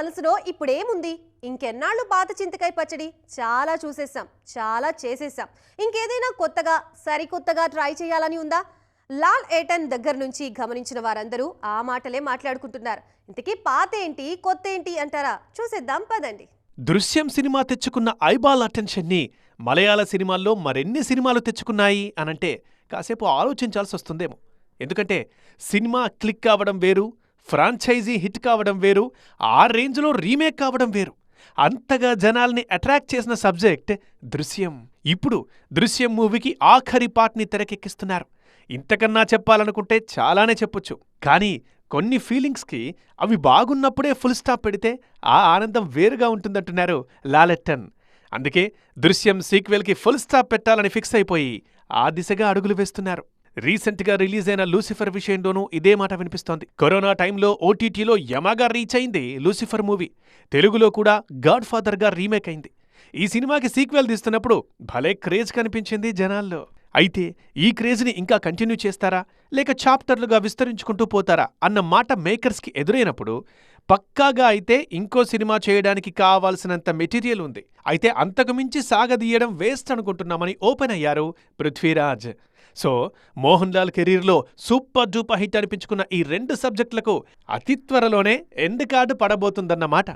మనసులో ఇప్పుడేముంది? ఇంకెన్నాళ్ళు పాత చింతకాయ పచ్చడి? చాలా చూసేసాం చాలా చేసేసాం ఇంకేదైనా కొత్తగా సరికొత్తగా ట్రై చేయాలని ఉందా? లాల్ ఏటన్ దగ్గర నుంచి గమనించిన వారందరూ ఆ మాటలే మాట్లాడుకుంటున్నారు. ఇంతకీ పాత ఏంటి కొత్త ఏంటి అంటారా? చూసేద్దాం పదండి. దృశ్యం సినిమా తెచ్చుకున్న ఐబాల్ అటెన్షన్ని మలయాళ సినిమాల్లో మరెన్ని సినిమాలు తెచ్చుకున్నాయి అనంటే కాసేపు ఆలోచించాల్సి వస్తుందేమో ఎందుకంటే సినిమా క్లిక్ కావడం వేరు ఫ్రాంచైజీ హిట్ కావడం వేరు ఆ రేంజ్లో రీమేక్ కావడం వేరు. అంతగా జనాల్ని అట్రాక్ట్ చేసిన సబ్జెక్ట్ దృశ్యం. ఇప్పుడు దృశ్యం మూవీకి ఆఖరి పార్ట్ని తెరకెక్కిస్తున్నారు. ఇంతకన్నా చెప్పాలనుకుంటే చాలానే చెప్పొచ్చు. కానీ కొన్ని ఫీలింగ్స్కి అవి బాగున్నప్పుడే ఫుల్ స్టాప్ పెడితే ఆ ఆనందం వేరుగా ఉంటుందంటున్నారు లాలెట్టన్. అందుకే దృశ్యం సీక్వెల్కి ఫుల్ స్టాప్ పెట్టాలని ఫిక్స్ అయిపోయి ఆ దిశగా అడుగులు వేస్తున్నారు. రీసెంట్గా రిలీజ్ అయిన లూసిఫర్ విషయంలోనూ ఇదే మాట వినిపిస్తోంది. కరోనా టైంలో ఓటీటీలో యమగా రీచ్ అయింది లూసిఫర్ మూవీ. తెలుగులో కూడా గాడ్ ఫాదర్గా రీమేక్ అయింది ఈ సినిమాకి సీక్వెల్ తీస్తున్నప్పుడు భలే క్రేజ్ కనిపించింది జనాల్లో. అయితే ఈ క్రేజ్ని ఇంకా కంటిన్యూ చేస్తారా? లేక చాప్టర్లుగా విస్తరించుకుంటూ పోతారా? అన్న మాట మేకర్స్కి ఎదురైనప్పుడు పక్కాగా అయితే ఇంకో సినిమా చేయడానికి కావాల్సినంత మెటీరియల్ ఉంది. అయితే అంతకు మించి సాగదీయడం వేస్ట్ అనుకుంటున్నామని ఓపెన్ అయ్యారు పృథ్వీరాజ్. సో మోహన్ లాల్ కెరీర్లో సూపర్ డూపర్ హిట్ అనిపించుకున్న ఈ రెండు సబ్జెక్టులకు అతి త్వరలోనే ఎండ్ కార్డు పడబోతుందన్నమాట.